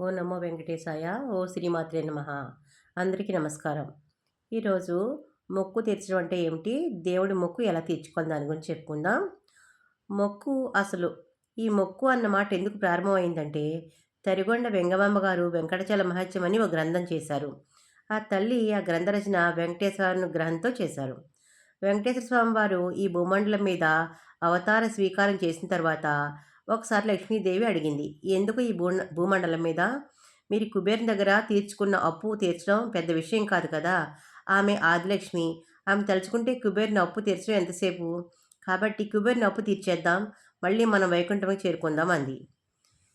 ఓ నమో వెంకటేశాయ ఓ శ్రీమాత్రే నమ. అందరికీ నమస్కారం. ఈరోజు మొక్కు తీర్చడం అంటే ఏమిటి? దేవుడి మొక్కు ఎలా తీర్చుకోవాలి? దాని గురించి చెప్పుకుందాం. మొక్కు అసలు ఈ మొక్కు అన్న మాట ఎందుకు ప్రారంభమైందంటే తరిగొండ వెంగమాంబ గారు వెంకటచల మహత్యం అని ఒక గ్రంథం చేశారు. ఆ తల్లి ఆ గ్రంథ రచన వెంకటేశ్వర గ్రహంతో చేశారు. వెంకటేశ్వర స్వామి వారు ఈ భూమండలం మీద అవతార స్వీకారం చేసిన తర్వాత ఒకసారి లక్ష్మీదేవి అడిగింది ఎందుకు ఈ భూ భూమండలం మీద? మీరు కుబేర్ దగ్గర తీర్చుకున్న అప్పు తీర్చడం పెద్ద విషయం కాదు కదా? ఆమె ఆదిలక్ష్మి. ఆమె తలుచుకుంటే కుబేర్ని అప్పు తీర్చడం ఎంతసేపు? కాబట్టి కుబేర్ని అప్పు తీర్చేద్దాం మళ్ళీ మనం వైకుంఠం చేరుకుందాం అంది.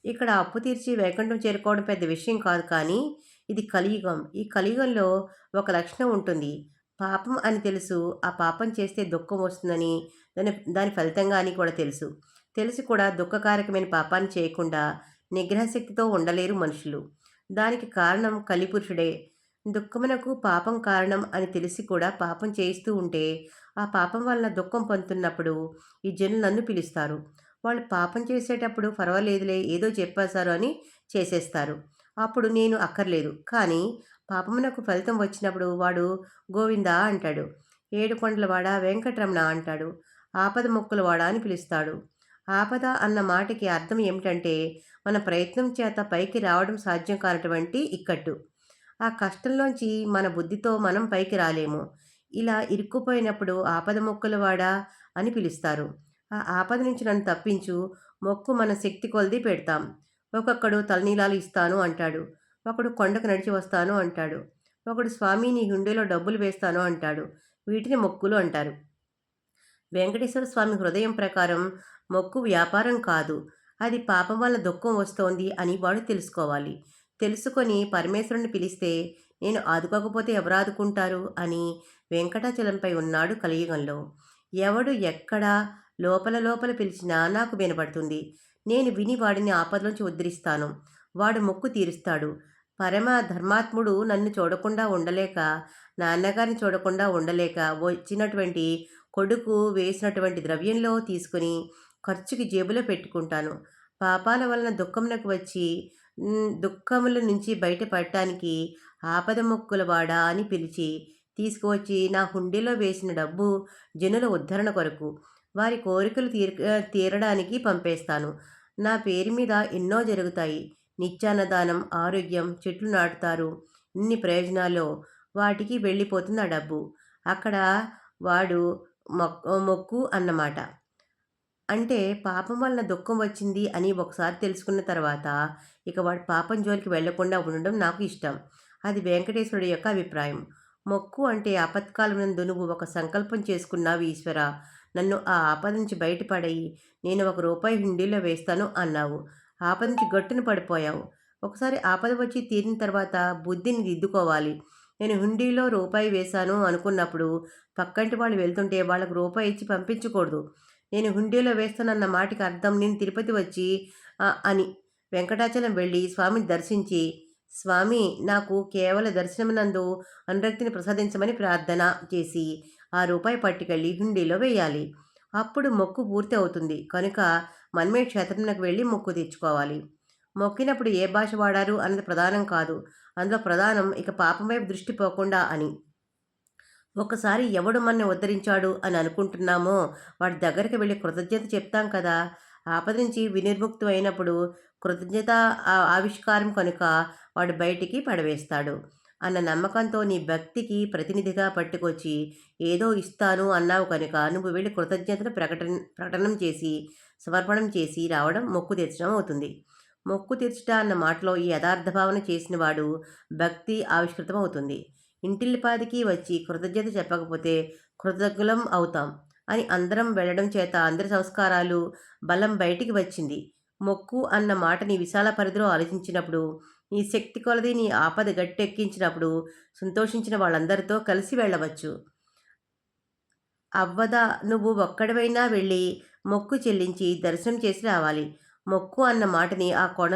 ఇక్కడ అప్పు తీర్చి వైకుంఠం చేరుకోవడం పెద్ద విషయం కాదు కానీ ఇది కలియుగం. ఈ కలియుగంలో ఒక లక్షణం ఉంటుంది. పాపం అని తెలుసు ఆ పాపం చేస్తే దుఃఖం వస్తుందని దాని దాని ఫలితంగా అని కూడా తెలుసు. తెలిసి కూడా దుఃఖకారకమైన పాపాన్ని చేయకుండా నిగ్రహశక్తితో ఉండలేరు మనుషులు. దానికి కారణం కలిపురుషుడే. దుఃఖమునకు పాపం కారణం అని తెలిసి కూడా పాపం చేయిస్తూ ఉంటే ఆ పాపం వలన దుఃఖం పొందుతున్నప్పుడు ఈ జనులు నన్ను పిలుస్తారు. వాళ్ళు పాపం చేసేటప్పుడు పర్వాలేదులే ఏదో చెప్పేశారు అని చేసేస్తారు. అప్పుడు నేను అక్కర్లేదు. కానీ పాపమునకు ఫలితం వచ్చినప్పుడు వాడు గోవిందా అంటాడు. ఏడుకొండలవాడ వెంకటరమణ అంటాడు. ఆపద మొక్కులవాడ అని పిలుస్తాడు. ఆపద అన్న మాటకి అర్థం ఏమిటంటే మన ప్రయత్నం చేత పైకి రావడం సాధ్యం కానటువంటి ఇక్కట్టు. ఆ కష్టంలోంచి మన బుద్ధితో మనం పైకి రాలేము. ఇలా ఇరుక్కుపోయినప్పుడు ఆపద మొక్కలు వాడా అని పిలుస్తారు. ఆ ఆపద నుంచి నన్ను తప్పించు మొక్కు మన శక్తి కొలది పెడతాం. ఒక్కొక్కడు తలనీలాలు ఇస్తాను అంటాడు. ఒకడు కొండకు నడిచి వస్తాను అంటాడు. ఒకడు స్వామి నీ హుండీలో డబ్బులు వేస్తాను అంటాడు. వీటిని మొక్కులు అంటారు. వెంకటేశ్వర స్వామి హృదయం ప్రకారం మొక్కు వ్యాపారం కాదు. అది పాపం వల్ల దుఃఖం వస్తోంది అని వాడు తెలుసుకోవాలి. తెలుసుకొని పరమేశ్వరుని పిలిస్తే నేను ఆదుకోకపోతే ఎవరు ఆదుకుంటారు? అని వెంకటాచలంపై ఉన్నాడు కలియుగంలో. ఎవడు ఎక్కడ లోపల లోపల పిలిచినా నాకు వినపడుతుంది. నేను విని వాడిని ఆపదలోంచి ఉద్ధరిస్తాను. వాడు మొక్కు తీరుస్తాడు. పరమ ధర్మాత్ముడు నన్ను చూడకుండా ఉండలేక నాన్నగారిని చూడకుండా ఉండలేక వచ్చినటువంటి కొడుకు వేసినటువంటి ద్రవ్యంలో తీసుకుని ఖర్చుకి జేబులో పెట్టుకుంటాను. పాపాల వలన దుఃఖమునకు వచ్చి దుఃఖముల నుంచి బయటపడటానికి ఆపద మొక్కుల వాడా అని పిలిచి తీసుకువచ్చి నా హుండీలో వేసిన డబ్బు జనుల ఉద్ధరణ కొరకు వారి కోరికలు తీర తీరడానికి పంపేస్తాను. నా పేరు మీద ఎన్నో జరుగుతాయి. నిత్యాన్నదానం ఆరోగ్యం చెట్లు నాటుతారు. ఇన్ని ప్రయోజనాలు వాటికి వెళ్ళిపోతుంది ఆ డబ్బు. అక్కడ వాడు మొక్కు అన్నమాట. అంటే పాపం వలన దుఃఖం వచ్చింది అని ఒకసారి తెలుసుకున్న తర్వాత ఇక వాడు పాపం జోలికి వెళ్ళకుండా ఉండడం నాకు ఇష్టం. అది వెంకటేశ్వరుడి యొక్క అభిప్రాయం. మొక్కు అంటే ఆపత్కాలమునందు నువ్వు ఒక సంకల్పం చేసుకున్నావు ఈశ్వర. నన్ను ఆ ఆపద నుంచి బయటపడయి. నేను ఒక రూపాయి హుండీలో వేస్తాను అన్నావు. ఆపద నుంచి గట్టును పడిపోయావు. ఒకసారి ఆపద వచ్చి తీరిన తర్వాత బుద్ధిని దిద్దుకోవాలి. నేను హుండీలో రూపాయి వేశాను అనుకున్నప్పుడు పక్కంటి వాళ్ళు వెళ్తుంటే వాళ్ళకు రూపాయి ఇచ్చి పంపించకూడదు. నేను హుండీలో వేస్తానన్న మాటకి అర్థం నేను తిరుపతి వచ్చి అని వెంకటాచలం వెళ్ళి స్వామిని దర్శించి స్వామి నాకు కేవల దర్శనమునందు అనురక్తిని ప్రసాదించమని ప్రార్థన చేసి ఆ రూపాయి పట్టుకెళ్ళి హుండీలో వేయాలి. అప్పుడు మొక్కు పూర్తి అవుతుంది. కనుక మనమే క్షేత్రంలోకి వెళ్ళి మొక్కు తెచ్చుకోవాలి మొక్కినప్పుడు ఏ భాష వాడారు అన్నది ప్రధానం కాదు. అందులో ప్రధానం ఇక పాపం వైపు దృష్టి పోకుండా అని. ఒకసారి ఎవడు మనని ఉద్ధరించాడు అని అనుకుంటున్నామో వాడి దగ్గరికి వెళ్ళి కృతజ్ఞత చెప్తాం కదా. ఆపద నుంచి వినిర్ముక్తం అయినప్పుడు కృతజ్ఞత ఆవిష్కారం కనుక వాడు బయటికి పడవేస్తాడు అన్న నమ్మకంతో నీ భక్తికి ప్రతినిధిగా పట్టుకొచ్చి ఏదో ఇస్తాను అన్నావు కనుక నువ్వు వెళ్ళి కృతజ్ఞతను ప్రకటన ప్రకటనం చేసి సమర్పణం చేసి రావడం మొక్కు తెచ్చడం అవుతుంది. మొక్కు తీర్చుట అన్న మాటలో ఈ యథార్థ భావన చేసినవాడు భక్తి ఆవిష్కృతం అవుతుంది ఇంటిల్లిపాదికి వచ్చి కృతజ్ఞత చెప్పకపోతే కృతజ్ఞులం అవుతాం అని అందరం వెళ్ళడం చేత అందరి సంస్కారాలు బలం బయటికి వచ్చింది. మొక్కు అన్న మాటని విశాల పరిధిలో ఆలోచించినప్పుడు నీ శక్తి కొలది నీ ఆపద గట్టెక్కించినప్పుడు సంతోషించిన వాళ్ళందరితో కలిసి వెళ్ళవచ్చు. అవ్వదా నువ్వు ఒక్కడివైనా వెళ్ళి మొక్కు చెల్లించి దర్శనం చేసి రావాలి. మొక్కు అన్న మాటని ఆ కొండ